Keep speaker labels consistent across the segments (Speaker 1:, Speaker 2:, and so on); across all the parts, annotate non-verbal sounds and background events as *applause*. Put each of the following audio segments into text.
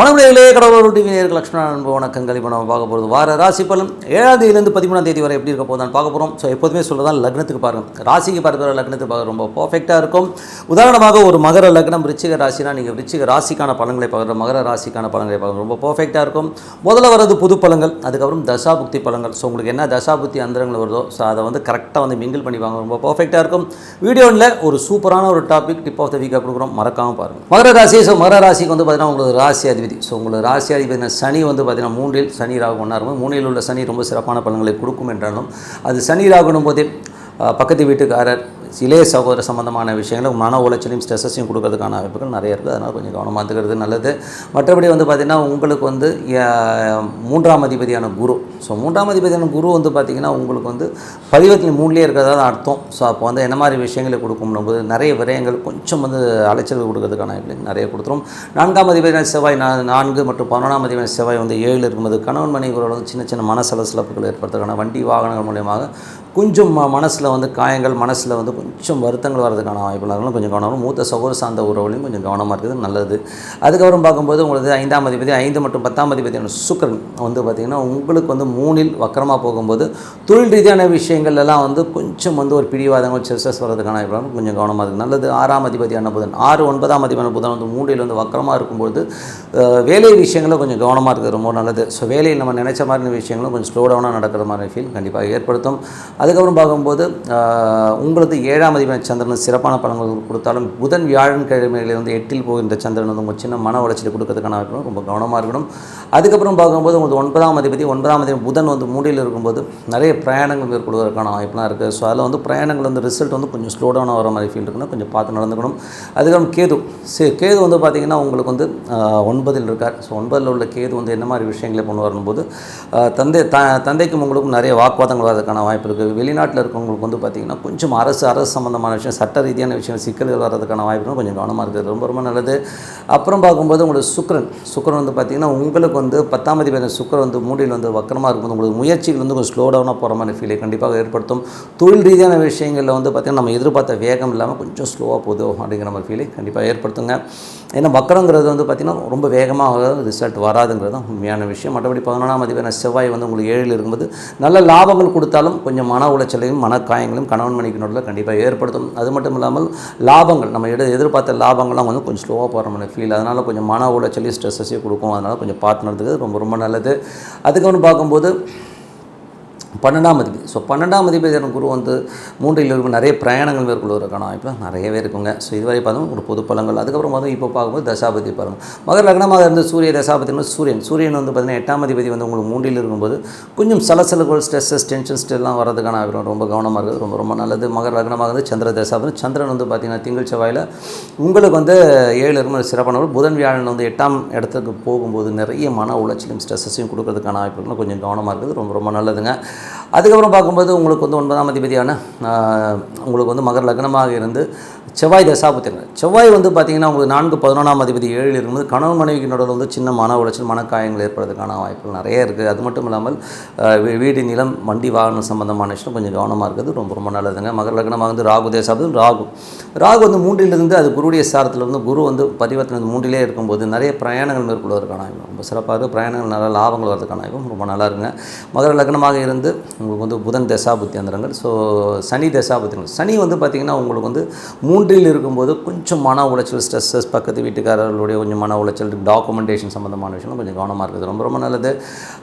Speaker 1: வணக்கங்களே கடவுள் டிவி நேர்கள் லக்ஷ்மண அன்பு வணக்கங்கள். இப்போ நம்ம பார்க்க போகிறது வார ராசி பலன். ஏழாம் தேதியிலேருந்து பதிமூணாம் தேதி வரை எப்படி இருக்க போதான் பார்க்க போகிறோம் ஸோ எப்போதுமே சொல்லதான் லக்னத்துக்கு பாருங்கள் ராசிக்கு பார்க்குற லக்னத்துக்கு பார்க்க ரொம்ப பர்ஃபெக்டாக இருக்கும். உதாரணமாக ஒரு மகர லக்னம் ரிச்சிக ராசினா நீங்கள் ரிச்சிக ராசிக்கான பலன்களை பார்க்குற மகர ராசிக்கான பலன்களை பார்க்குற ரொம்ப பர்ஃபெக்டாக இருக்கும். முதல்ல வரது புது பழங்கள் அதுக்கப்புறம் தசாபுக்தி பழங்கள் ஸோ உங்களுக்கு என்ன தசாபுக்தி அந்தரங்கள் வருதோ ஸோ அதை வந்து கரெக்டாக வந்து மிங்கிள் பண்ணி வாங்க ரொம்ப பர்ஃபெக்டாக இருக்கும். வீடியோவில் ஒரு சூப்பரான ஒரு டாபிக் டிப் ஆஃப் த வீக்காக கொடுக்குறோம். மறக்காமல் பாருங்கள் மகர ராசி ஸோ மகர ராசிக்கு வந்து பார்த்தீங்கன்னா உங்களுக்கு ராசி அதிபதி ஸோ உங்களோட ராசி அதிபதி சனி வந்து பார்த்தீங்கன்னா மூன்றில் சனி ராகு ஒன்றா இருக்கும் மூணில் உள்ள சனி ரொம்ப சிறப்பான பலன்களை கொடுக்கும் என்றாலும் அது சனி ராகுனும் போதே பக்கத்து வீட்டுக்காரர் இளைய சகோதர சம்மந்தமான விஷயங்களை மன உளைச்சலையும் ஸ்ட்ரெஸ்ஸையும் கொடுக்கறதுக்கான வாய்ப்புகள் நிறைய இருக்குது. அதனால் கொஞ்சம் கவனமாக இருந்துக்கிறது நல்லது. மற்றபடி வந்து பார்த்திங்கன்னா உங்களுக்கு வந்து மூன்றாம் அதிபதியான குரு. ஸோ மூன்றாம் அதிபதியான குரு வந்து பார்த்திங்கன்னா உங்களுக்கு வந்து பதிவத்தில் மூணுலேயே இருக்கிறதா அர்த்தம். ஸோ அப்போ வந்து என்ன மாதிரி விஷயங்களை கொடுக்கும் போது நிறைய விரயங்கள் கொஞ்சம் வந்து அலைச்சல் கொடுக்கறதுக்கான வாய்ப்புகள் நிறைய கொடுத்துரும். நான்காம் அதிபதியான செவ்வாய் நா நான்கு மற்றும் பதினொன்றாம் அதிபதியான செவ்வாய் வந்து ஏழு இருக்கும்போது கணவன் மனைவிகளோட வந்து சின்ன சின்ன மன சலசலப்புகள் ஏற்படுத்துறதுக்கான வண்டி வாகனங்கள் மூலியமாக கொஞ்சம் ம மனசில் வந்து காயங்கள் மனசில் வந்து கொஞ்சம் வருத்தங்கள் வர்றதுக்கான வாய்ப்புகள் கொஞ்சம் கவனம் மூத்த சகோதர சார்ந்த உறவுலையும் கொஞ்சம் கவனமாக இருக்கிறது நல்லது. அதுக்கப்புறம் பார்க்கும்போது உங்களுக்கு ஐந்தாம் அதிபதி ஐந்து மற்றும் பத்தாம் அதிபதியான சுக்கரன் வந்து பார்த்திங்கன்னா உங்களுக்கு வந்து மூணில் வக்கரமாக போகும்போது தொழில் ரீதியான விஷயங்கள் எல்லாம் வந்து கொஞ்சம் வந்து ஒரு பிடிவாதங்கள் செஸ்ஸஸ் வரதுக்கான வாய்ப்புகள் கொஞ்சம் கவனமாக இருக்குது நல்லது ஆறாம் அதிபதியான புதன் ஆறு ஒன்பதாம் அதிபதியான புதன் வந்து மூன்றில் வந்து வக்கரமாக இருக்கும்போது வேலை விஷயங்களும் கொஞ்சம் கவனமாக இருக்குது ரொம்ப நல்லது. ஸோ வேலையில் நம்ம நினைச்ச மாதிரி விஷயங்களும் கொஞ்சம் ஸ்லோ டவுனாக நடக்கிற மாதிரி ஃபீல் கண்டிப்பாக ஏற்படுத்தும். அதுக்கப்புறம் பார்க்கும்போது உங்களுக்கு ஏழாம் அதிபதி சந்திரன் சிறப்பான பலன்கள் கொடுத்தாலும் புதன் வியாழன் கிழமைகளில் வந்து எட்டில் போகின்ற சந்திரன் வந்து உங்களுக்கு சின்ன மன உளைச்சல் கொடுக்கறதுக்கான வாய்ப்பு ரொம்ப கவனமாக இருக்கணும். அதுக்கப்புறம் பார்க்கும்போது உங்களுக்கு ஒன்பதாம் அதிபதி ஒன்பதாம் அதிபதி புதன் வந்து மூடியில் இருக்கும்போது நிறைய பிரயாணங்கள் மேற்கொள்வதற்கான வாய்ப்புலாம் இருக்குது ஸோ அதில் வந்து பிரயாணங்கள் வந்து ரிசல்ட் வந்து கொஞ்சம் ஸ்லோ டவுனாக வர மாதிரி ஃபீல் இருக்குன்னா கொஞ்சம் பார்த்து நடந்துக்கணும். அதுக்கப்புறம் கேது. சரி கேது வந்து பார்த்திங்கன்னா உங்களுக்கு வந்து ஒன்பதில் இருக்கார். ஸோ ஒன்பதில் உள்ள கேது வந்து என்ன மாதிரி விஷயங்களை கொண்டு வரும்போது தந்தை த தந்தைக்கும் உங்களுக்கும் நிறைய வாக்குவாதங்கள் வரதுக்கான வாய்ப்பு இருக்குது வெளிநாட்டில் இருக்கவங்களுக்கு வந்து பார்த்திங்கன்னா கொஞ்சம் அரசு அரசு சம்மந்தமான விஷயம் சட்ட ரீதியான விஷயம் சிக்கல்கள் வர்றதுக்கான வாய்ப்புகள் கொஞ்சம் கவனமாக இருக்குது. ரொம்ப ரொம்ப நல்லது. அப்புறம் பார்க்கும்போது உங்களுக்கு சுக்கிரன். சுக்கிரன் வந்து பார்த்திங்கன்னா உங்களுக்கு வந்து பத்தாம் அதிபதி சுக்கிரன் வந்து மூடியில் வந்து வக்கரமாக இருக்கும்போது உங்களுக்கு முயற்சிகள் வந்து கொஞ்சம் ஸ்லோ டவுனாக போகிற மாதிரி ஃபீலை கண்டிப்பாக ஏற்படுத்தும். தொழில் ரீதியான விஷயங்களில் வந்து பார்த்திங்கன்னா நம்ம எதிர்பார்த்த வேகம் இல்லாமல் கொஞ்சம் ஸ்லோவாக போதும் அப்படிங்கிற மாதிரி ஃபீலை கண்டிப்பாக ஏற்படுத்துங்க. ஏன்னா வக்கரங்கிறது வந்து பார்த்திங்கன்னா ரொம்ப வேகமாக ரிசல்ட் வராதுங்கிறது தான் உண்மையான விஷயம். மற்றபடி பதினொன்றாம் அதிபதியான செவ்வாய் வந்து உங்களுக்கு ஏழில் இருக்கும்போது நல்ல லாபங்கள் கொடுத்தாலும் கொஞ்சம் மன உளைச்சலையும் மனக்காயங்களையும் கணவன் மணிக்கு நடுவில் கண்டிப்பாக ஏற்படுத்தும் அது மட்டும் இல்லாமல் லாபங்கள் நம்ம எடு எதிர்பார்த்த லாபங்கள்லாம் வந்து கொஞ்சம் ஸ்லோவாக போகிற மாதிரி ஃபீல் அதனால் கொஞ்சம் மன உளைச்சலையும் ஸ்ட்ரெஸ்ஸையும் கொடுக்கும். அதனால் கொஞ்சம் பார்த்து நடந்துக்கிறது ரொம்ப ரொம்ப நல்லது. அதுக்கப்புறம் பார்க்கும்போது பன்னெண்டாம் அதிபதி. ஸோ பன்னெண்டாம் அதிபதியான குரு வந்து மூன்றில் இருக்கும் நிறைய பிரயாணங்கள் மேற்கொள்வதற்கான வாய்ப்பு நிறையவே இருக்குங்க. ஸோ இதுவரை பார்த்தோம் ஒரு பொது பலங்கள் அதுக்கப்புறம் பார்த்தோம் இப்போ பார்க்கும்போது தசாபதி பலம் மகர் லக்னமாக இருந்து சூரிய தசாபதினா சூரியன். சூரியன் வந்து பார்த்தீங்கன்னா எட்டாம் அதிபதி வந்து உங்களுக்கு மூன்றில் இருக்கும்போது கொஞ்சம் சலசலகள் ஸ்ட்ரெஸ்ஸஸ் டென்ஷன்ஸ் எல்லாம் வரதுக்கான வாய்ப்பு ரொம்ப கவனமாக இருக்குது ரொம்ப ரொம்ப நல்லது. மகர் லக்னமாக இருந்து சந்திர தசாபதி. சந்திரன் வந்து பார்த்தீங்கன்னா திங்கள் செவ்வாயில் உங்களுக்கு வந்து ஏழு இருக்கும் சிறப்பான புதன் வியாழன் வந்து எட்டாம் இடத்துக்கு போகும்போது நிறைய மன உளைச்சலையும் ஸ்ட்ரெஸ்ஸையும் கொடுக்கறதுக்கான வாய்ப்புகளும் கொஞ்சம் கவனமாக இருக்குது ரொம்ப ரொம்ப நல்லதுங்க. அதுக்கப்புறம் பார்க்கும்போது உங்களுக்கு வந்து ஒன்பதாம் அதிபதியான உங்களுக்கு வந்து மகர் லக்னமாக இருந்து செவ்வாய் தசாபத்திங்க செவ்வாய் வந்து பார்த்திங்கன்னா உங்களுக்கு நான்கு பதினொன்றாம் அதிபதி ஏழில் இருக்கும்போது கணவன் மனைவிக்கு நடுவில் வந்து சின்ன மன உளைச்சல் மனக்காயங்கள் ஏற்படுறதுக்கான வாய்ப்புகள் நிறைய இருக்குது அது மட்டும் இல்லாமல் வீடு நிலம் வண்டி வாகனம் சம்மந்தமான விஷயம் கொஞ்சம் கவனமாக இருக்குது ரொம்ப ரொம்ப நல்லதுங்க. மகர் லக்னமாக வந்து ராகு தேசாபதி ராகு. ராகு வந்து மூன்றிலிருந்து அது குருடைய சாரத்தில் வந்து குரு வந்து பரிவர்த்தனை மூன்றிலே இருக்கும்போது நிறைய பிரயாணங்கள் மேற்கொள்வதற்கான வாய்ப்பு ரொம்ப சிறப்பாக இருக்குது பிரயாணங்கள் நல்ல லாபங்கள் வரதுக்கான வாய்ப்பும் ரொம்ப நல்லா இருக்குங்க. மகர லக்னமாக இருந்து உங்களுக்கு வந்து புதன் தசாபுத்தி அந்தரங்கள் ஸோ சனி தசாபுத்திகள் சனி வந்து பார்த்திங்கன்னா உங்களுக்கு வந்து மூணு மூன்றில் இருக்கும்போது கொஞ்சம் மன உளைச்சல் ஸ்ட்ரெஸ்ஸஸ் பக்கத்து வீட்டுக்காரர்களுடைய கொஞ்சம் மன உளைச்சல் டாக்குமெண்டேஷன் சம்மந்தமான விஷயம் கொஞ்சம் கவனமாக இருக்குது ரொம்ப ரொம்ப நல்லது.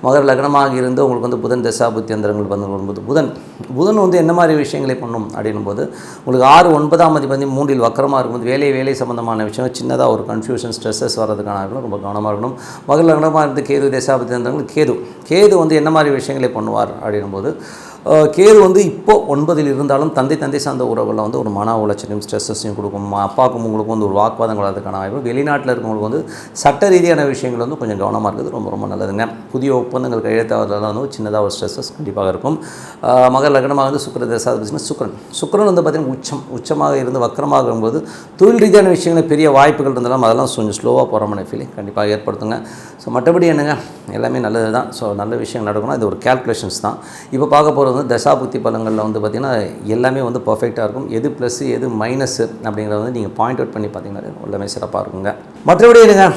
Speaker 1: மகர லக்னமாக இருந்து உங்களுக்கு வந்து புதன் தசாபுத்தி அந்தரங்கள் வந்து வரும்போது புதன் புதன் வந்து என்ன மாதிரி விஷயங்களை பண்ணும் அப்படின்னும் போது உங்களுக்கு ஆறு ஒன்பதாம் அதிபதி மூன்றில் வக்கரமாக இருக்கும்போது வேலை வேலை சம்மந்தமான விஷயம் சின்னதாக ஒரு கன்ஃபியூஷன் ஸ்ட்ரெஸ்ஸஸ் வர்றதுக்கான ரொம்ப கவனமாக இருக்கணும். மகர லக்னமாக இருந்து கேது தசாபதி அந்தரங்கள் கேது கேது வந்து என்ன மாதிரி விஷயங்களை பண்ணுவார் அப்படின்னும் போது கேது வந்து இப்போ ஒன்பதில் இருந்தாலும் தந்தை தந்தை சார்ந்த உறவுகளில் வந்து ஒரு மன உளைச்சலையும் ஸ்ட்ரெஸ்ஸஸையும் கொடுக்கும். அப்பாவுக்கும் உங்களுக்கும் வந்து ஒரு வாக்குவாதம் வளர்றதுக்கான வாய்ப்பு. வெளிநாட்டில் இருக்கவங்களுக்கு வந்து சட்ட ரீதியான விஷயங்கள் வந்து கொஞ்சம் கவனமாக இருக்குது ரொம்ப ரொம்ப நல்லதுங்க. புதிய ஒப்பந்தங்கள் கையெழுத்தாவதில் வந்து சின்னதாக ஒரு ஸ்ட்ரெஸ்ஸஸ் கண்டிப்பாக இருக்கும். அஹ், மகர லக்னமாக வந்து சுக்கர தசாபதினா சுக்கரன். சுக்கரன் வந்து பார்த்திங்கன்னா உச்சம் உச்சமாக இருந்து வக்கரமாக இருக்கும்போது தொழில் ரீதியான விஷயங்கள் பெரிய வாய்ப்புகள் இருந்தாலும் அதெல்லாம் கொஞ்சம் ஸ்லோவாக போகிறமான ஃபீலிங் கண்டிப்பாக ஏற்படுத்துங்க. ஸோ மற்றபடி என்னங்க? எல்லாமே நல்லது தான் ஸோ நல்ல விஷயம் நடக்கணும் இது ஒரு கேல்குலேஷன்ஸ் தான். இப்போ பார்க்க போகிறது வந்து தசாபுத்தி பலங்களில் வந்து பார்த்திங்கன்னா எல்லாமே வந்து பர்ஃபெக்டாக இருக்கும். எது ப்ளஸ் எது மைனஸ் அப்படிங்கிறத வந்து நீங்கள் பாயிண்ட் அவுட் பண்ணி பார்த்தீங்கன்னா எல்லாமே சிறப்பாக இருக்குங்க. மற்றபடி என்னங்க?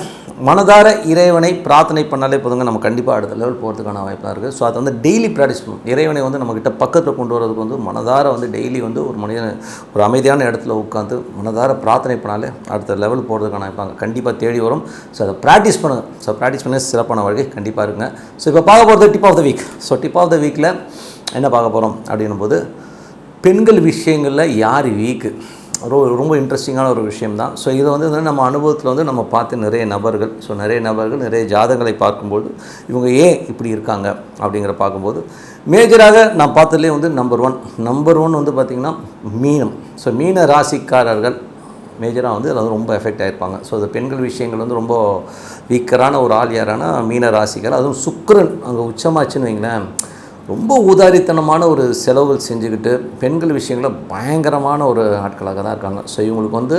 Speaker 1: மனதார இறைவனை பிரார்த்தனை பண்ணாலே போதுங்க. நம்ம கண்டிப்பாக அடுத்த லெவல் போகிறதுக்கான வாய்ப்பாக இருக்குது ஸோ அதை வந்து டெய்லி ப்ராக்டிஸ் பண்ணணும். இறைவனை வந்து நம்மக்கிட்ட பக்கத்தில் கொண்டு வரதுக்கு வந்து மனதார வந்து டெய்லி வந்து ஒரு மனிதன் ஒரு அமைதியான இடத்துல உட்காந்து மனதார பிரார்த்தனை பண்ணாலே அடுத்த லெவல் போகிறதுக்கான வாய்ப்பாங்க கண்டிப்பாக தேடி வரும். ஸோ அதை ப்ராக்டிஸ் பண்ணுங்கள் ஸோ ப்ராக்டிஸ் பண்ணி சிறப்பான வாழ்க்கை கண்டிப்பாக இருக்குங்க. ஸோ இப்போ பார்க்க போகிறது tip of the week so tip of the வீக்கில் என்ன பார்க்க போகிறோம் அப்படின்னும் போது பெண்கள் விஷயங்களில் யார் வீக்கு? ரொம்ப ரொம்ப இன்ட்ரெஸ்டிங்கான ஒரு விஷயம் தான் ஸோ இதை வந்து நம்ம அனுபவத்தில் வந்து நம்ம பார்த்து நிறைய நபர்கள் ஸோ நிறைய நபர்கள் நிறைய ஜாதகங்களை பார்க்கும்போது இவங்க ஏன் இப்படி இருக்காங்க அப்படிங்கிற பார்க்கும்போது மேஜராக நான் பார்த்ததுலேயே வந்து நம்பர் ஒன் நம்பர் ஒன் வந்து பார்த்திங்கன்னா மீனம். ஸோ மீன ராசிக்காரர்கள் மேஜராக வந்து அதில் ரொம்ப எஃபெக்ட் ஆகிருப்பாங்க ஸோ அது பெண்கள் விஷயங்கள் வந்து ரொம்ப வீக்கரான ஒரு ஆள் யாரான மீன ராசிக்கார் அதுவும் சுக்கரன் அங்கே உச்சமாச்சுன்னு வைங்களேன். ரொம்ப ஊதாரித்தனமான ஒரு செலவுகள் செஞ்சுக்கிட்டு பெண்கள் விஷயங்களில் பயங்கரமான ஒரு ஆட்களாக தான் இருக்காங்க. ஸோ இவங்களுக்கு வந்து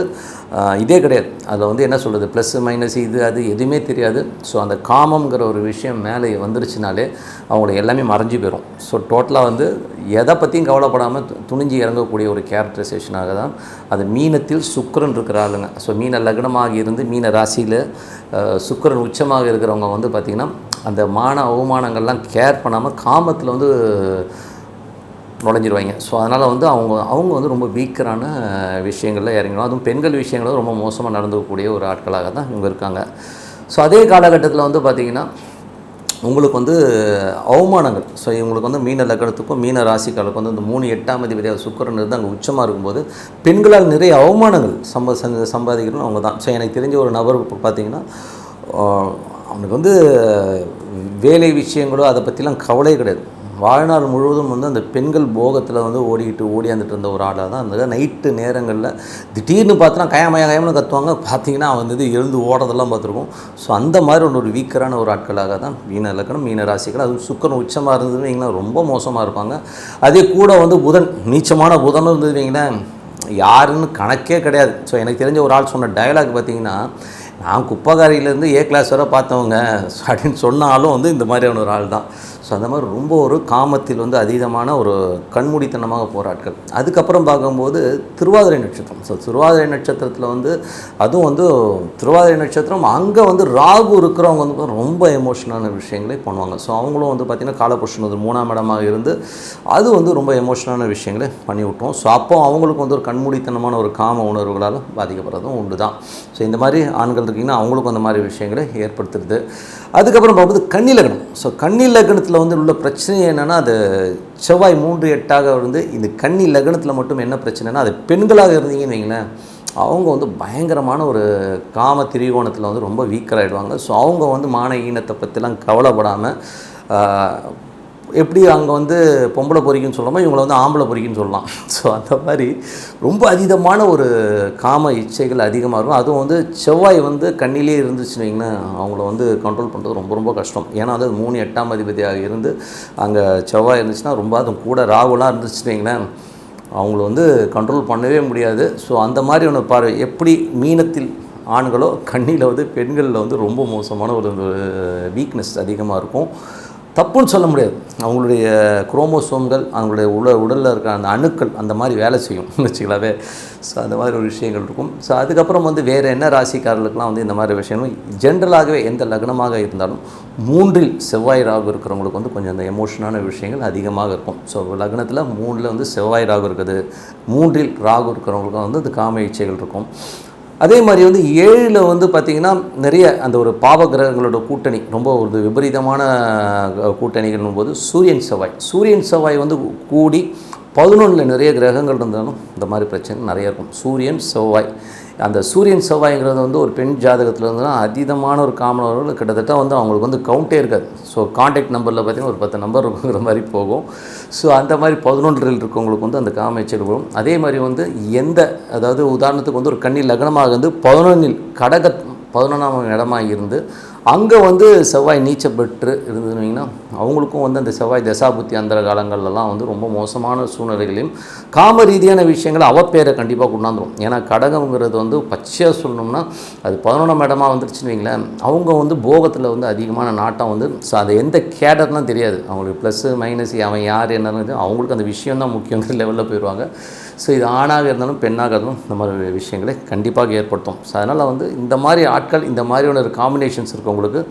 Speaker 1: இதே கிடையாது. அதில் வந்து என்ன சொல்கிறது ப்ளஸ் மைனஸ் இது அது எதுவுமே தெரியாது. ஸோ அந்த காமங்கிற ஒரு விஷயம் மேலே வந்துருச்சுனாலே அவங்களுக்கு எல்லாமே மறைஞ்சு போயிடும் ஸோ டோட்டலாக வந்து எதை பற்றியும் கவலைப்படாமல் துணிஞ்சு இறங்கக்கூடிய ஒரு கேரக்டரைசேஷனாக தான் அது மீனத்தில் சுக்கரன் இருக்கிற ஆளுங்க. ஸோ மீன லக்னமாக இருந்து மீன ராசியில் சுக்கரன் உச்சமாக இருக்கிறவங்க வந்து பார்த்திங்கன்னா அந்த மான அவமானங்கள்லாம் கேர் பண்ணாமல் காமத்தில் வந்து நுழைஞ்சிருவாங்க. ஸோ அதனால் வந்து அவங்க அவங்க வந்து ரொம்ப வீக்கரான விஷயங்களில் இறங்கணும் அதுவும் பெண்கள் விஷயங்களும் ரொம்ப மோசமாக நடந்துக்கக்கூடிய ஒரு ஆட்களாக தான் இவங்க இருக்காங்க. ஸோ அதே காலகட்டத்தில் வந்து பார்த்திங்கன்னா உங்களுக்கு வந்து அவமானங்கள். ஸோ இவங்களுக்கு வந்து மீன லக்கணத்துக்கும் மீன ராசிக்காலுக்கும் வந்து இந்த மூணு எட்டாம் அதிபதியாக சுக்கரன் இருந்து அங்கே உச்சமாக இருக்கும்போது பெண்களால் நிறைய அவமானங்கள் சம்ப சம்பாதிக்கணும் அவங்க தான். ஸோ எனக்கு தெரிஞ்ச ஒரு நபர் பார்த்திங்கன்னா அவனுக்கு வந்து வேலை விஷயங்களோ அதை பற்றிலாம் கவலையே கிடையாது. வாழ்நாள் முழுவதும் வந்து அந்த பெண்கள் போகத்தில் வந்து ஓடிக்கிட்டு ஓடியாந்துட்டு இருந்த ஒரு ஆளாக தான் இருந்தது. நைட்டு நேரங்களில் திடீர்னு பார்த்தோன்னா கயமய கயம்னு கத்துவாங்க. பார்த்தீங்கன்னா அவன் வந்து எழுந்து ஓடுறதெல்லாம் பார்த்துருக்கோம் ஸோ அந்த மாதிரி ஒன்று ஒரு வீக்கரான ஒரு ஆட்களாக தான் மீன இலக்கணம் மீன ராசிகள். அதுவும் சுக்கரன் உச்சமாக இருந்ததுன்னு வைங்களேன் ரொம்ப மோசமாக இருப்பாங்க. அதே கூட வந்து புதன் நீச்சமான புதனும் இருந்தது வைங்களேன் யாருன்னு கணக்கே கிடையாது. ஸோ எனக்கு தெரிஞ்ச ஒரு ஆள் சொன்ன டயலாக் பார்த்தீங்கன்னா நான் குப்பகாரியிலேருந்து ஏ கிளாஸ் வரை பார்த்தவங்க அப்படின்னு சொன்னாலும் வந்து இந்த மாதிரியான ஒரு ஆள் தான். ஸோ அந்த மாதிரி ரொம்ப ஒரு காமத்தில் வந்து அதீதமான ஒரு கண்மூடித்தனமாக போராட்கள். அதுக்கப்புறம் பார்க்கும்போது திருவாதிரை நட்சத்திரம். ஸோ திருவாதிரை நட்சத்திரத்தில் வந்து அதுவும் வந்து திருவாதிரை நட்சத்திரம் அங்கே வந்து ராகு இருக்கிறவங்க வந்து ரொம்ப எமோஷனான விஷயங்களை பண்ணுவாங்க. ஸோ அவங்களும் வந்து பார்த்திங்கன்னா காலபுருஷன் வந்து மூணாம் இடமாக இருந்து அது வந்து ரொம்ப எமோஷனான விஷயங்களை பண்ணி விட்டோம் ஸோ அப்போ அவங்களுக்கு வந்து ஒரு கண்மூடித்தனமான ஒரு காம உணர்வுகளால் பாதிக்கப்படுறதும் உண்டு தான் ஸோ இந்த மாதிரி ஆண்கள் இருக்கீங்கன்னா அவங்களுக்கும் அந்த மாதிரி விஷயங்களை ஏற்படுத்துறது. அதுக்கப்புறம் பார்க்கும்போது கன்னி லக்னம் ஸோ கன்னி லக்னத்தில் வந்து உள்ள பிரச்சனை என்னென்னா அது செவ்வாய் மூன்று எட்டாக இருந்து இந்த கன்னி லக்னத்தில் மட்டும் என்ன பிரச்சனைனா அது பெண்களாக இருந்தீங்கன்னு வைங்களேன் அவங்க வந்து பயங்கரமான ஒரு காம திரிகோணத்தில் வந்து ரொம்ப வீக்கராகிடுவாங்க ஸோ அவங்க வந்து மான ஈனத்தை பற்றிலாம் கவலைப்படாமல் எப்படி அங்கே வந்து பொம்பளை பொறிக்குன்னு சொல்லாமல் இவங்களை வந்து ஆம்பளை பொறிக்குன்னு சொல்லலாம். *laughs* ஸோ அந்த மாதிரி ரொம்ப அதீதமான ஒரு காம இச்சைகள் அதிகமாக இருக்கும். அதுவும் வந்து செவ்வாய் வந்து கண்ணிலே இருந்துச்சுன்னு அவங்கள வந்து கண்ட்ரோல் பண்ணுறது ரொம்ப ரொம்ப கஷ்டம். ஏன்னா அது மூணு எட்டாம் அதிபதியாக இருந்து அங்கே செவ்வாய் இருந்துச்சுன்னா ரொம்ப அதுவும் கூட ராகுலாம் இருந்துச்சுன்னு வைங்களேன் அவங்கள வந்து கண்ட்ரோல் பண்ணவே முடியாது. ஸோ அந்த மாதிரி ஒன்று பாரு எப்படி மீனத்தில் ஆண்களோ கண்ணியில் வந்து பெண்களில் வந்து ரொம்ப மோசமான ஒரு வீக்னஸ் அதிகமாக இருக்கும். தப்புன்னு சொல்ல முடியாது. அவங்களுடைய குரோமோசோம்கள் அவங்களுடைய உட உடலில் இருக்கிற அந்த அணுக்கள் அந்த மாதிரி வேலை செய்யும். *laughs* வச்சுக்கலாவே ஸோ அந்த மாதிரி ஒரு விஷயங்கள் இருக்கும். ஸோ அதுக்கப்புறம் வந்து வேறு என்ன ராசிக்காரர்களுக்கெலாம் வந்து இந்த மாதிரி விஷயங்கள்? ஜென்ரலாகவே எந்த லக்னமாக இருந்தாலும் மூன்றில் செவ்வாய் ராகு இருக்கிறவங்களுக்கு வந்து கொஞ்சம் அந்த எமோஷனான விஷயங்கள் அதிகமாக இருக்கும். ஸோ லக்னத்தில் மூணில் வந்து செவ்வாய் ராகு இருக்குது. மூன்றில் ராகு இருக்கிறவங்களுக்கும் வந்து அந்த காம இச்சைகள் இருக்கும். அதே மாதிரி வந்து ஏழில் வந்து பார்த்திங்கன்னா நிறைய அந்த ஒரு பாவ கிரகங்களோட கூட்டணி ரொம்ப ஒரு விபரீதமான அஹ், கூட்டணிகள்னும் போது சூரியன் செவ்வாய். சூரியன் செவ்வாய் வந்து கூடி பதினொன்றில் நிறைய கிரகங்கள் இருந்தாலும் இந்த மாதிரி பிரச்சனை நிறைய இருக்கும். சூரியன் செவ்வாய். அந்த சூரியன் செவ்வாய்ங்கிறது வந்து ஒரு பெண் ஜாதகத்தில் இருந்ததுன்னா அதீதமான ஒரு காமனவர்கள் கிட்டத்தட்ட வந்து அவங்களுக்கு வந்து கவுண்டே இருக்காது. ஸோ காண்டாக்ட் நம்பரில் பார்த்தீங்கன்னா ஒரு பத்து நம்பர் இருக்குங்கிற மாதிரி போகும். ஸோ அந்த மாதிரி பதினொன்றில் இருக்கவங்களுக்கு வந்து அந்த காம எச்சல் வரும். அதே மாதிரி வந்து எந்த அதாவது உதாரணத்துக்கு வந்து ஒரு கண்ணி லக்னமாக வந்து பதினொன்றில் கடக பதினொன்றாம் இடமாக இருந்து அங்கே வந்து செவ்வாய் நீச்சல் பெற்று இருந்ததுன்னா அவங்களுக்கும் வந்து அந்த செவ்வாய் தசாபுத்தி அந்த காலங்கள்லாம் வந்து ரொம்ப மோசமான சூழ்நிலைகளையும் காம ரீதியான விஷயங்களை அவப்பேரை கண்டிப்பாக கொண்டாந்துரும். ஏன்னா கடகம்ங்கிறது வந்து பச்சையாக சொல்லணும்னா அது பதினொன்றாம் இடமா வந்துருச்சுன்னு வைங்களேன். அவங்க வந்து போகத்தில் வந்து அதிகமான நாட்டம் வந்து ஸோ அது எந்த கேடர்லாம் தெரியாது. அவங்களுக்கு ப்ளஸ்ஸு மைனஸ் அவன் யார் என்னன்னு அவங்களுக்கு அந்த விஷயம் தான் முக்கியங்கிற லெவலில் போயிடுவாங்க ஸோ இது ஆணாக இருந்தாலும் பெண்ணாக இருந்தாலும் இந்த மாதிரி விஷயங்களை கண்டிப்பாக ஏற்படுத்தும். ஸோ அதனால் வந்து இந்த மாதிரி ஆட்கள் இந்த மாதிரியான ஒரு காம்பினேஷன்ஸ் இருக்கவங்களுக்கு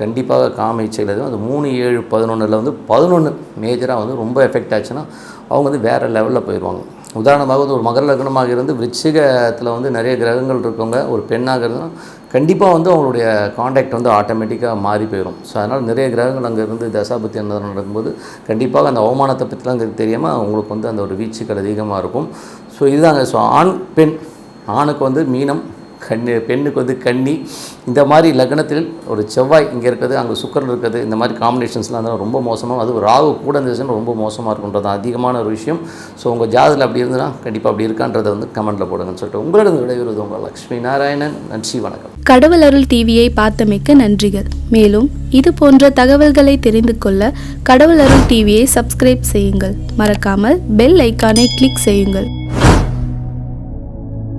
Speaker 1: கண்டிப்பாக காம இச்சைகள் எதுவும். அந்த மூணு ஏழு பதினொன்றில் வந்து பதினொன்று மேஜராக வந்து ரொம்ப எஃபெக்ட் ஆச்சுன்னா அவங்க வந்து வேறு லெவலில் போயிடுவாங்க. உதாரணமாக வந்து ஒரு மகர லக்னமாக இருந்து விருச்சிகத்தில் வந்து நிறைய கிரகங்கள் இருக்கவங்க ஒரு பெண்ணாக இருந்ததுன்னா கண்டிப்பாக வந்து அவங்களுடைய காண்டாக்ட் வந்து ஆட்டோமேட்டிக்காக மாறி போயிடும் ஸோ அதனால் நிறைய கிரகங்கள் அங்கே இருந்து தசாபத்தி அந்த நடக்கும்போது கண்டிப்பாக அந்த அவமானத்தை பற்றிலாம் தெரியாமல் அவங்களுக்கு வந்து அந்த ஒரு வீச்சுக்கள் அதிகமாக இருக்கும். ஸோ இதுதாங்க. ஸோ ஆண் பெண் ஆணுக்கு வந்து மீனம் கண்ணு பெண்ணுக்கு வந்து கன்னி இந்த மாதிரி லக்னத்தில் ஒரு செவ்வாய் இங்கே இருக்குது அங்கே சுக்கரன் இருக்குது. இந்த மாதிரி காம்பினேஷன்ஸ்லாம் இருந்தால் ரொம்ப மோசமாக அது ராகு கூட இருந்துச்சுன்னா ரொம்ப மோசமாக இருக்குன்றது அதிகமான ஒரு விஷயம். ஸோ உங்கள் ஜாதத்தில் அப்படி இருந்ததுன்னா கண்டிப்பாக அப்படி இருக்கான்றதை வந்து கமெண்ட்டில் போடுங்கன்னு சொல்லிட்டு உங்களிடம் விடைபெறுவது உங்கள் லக்ஷ்மி நாராயணன். நன்றி வணக்கம்.
Speaker 2: கடவுள் அருள் டிவியை பார்த்தமைக்கு நன்றிகள். மேலும் இது போன்ற தகவல்களை தெரிந்து கொள்ள கடவுள் அருள் டிவியை சப்ஸ்கிரைப் செய்யுங்கள். மறக்காமல் பெல் ஐக்கானை கிளிக் செய்யுங்கள்.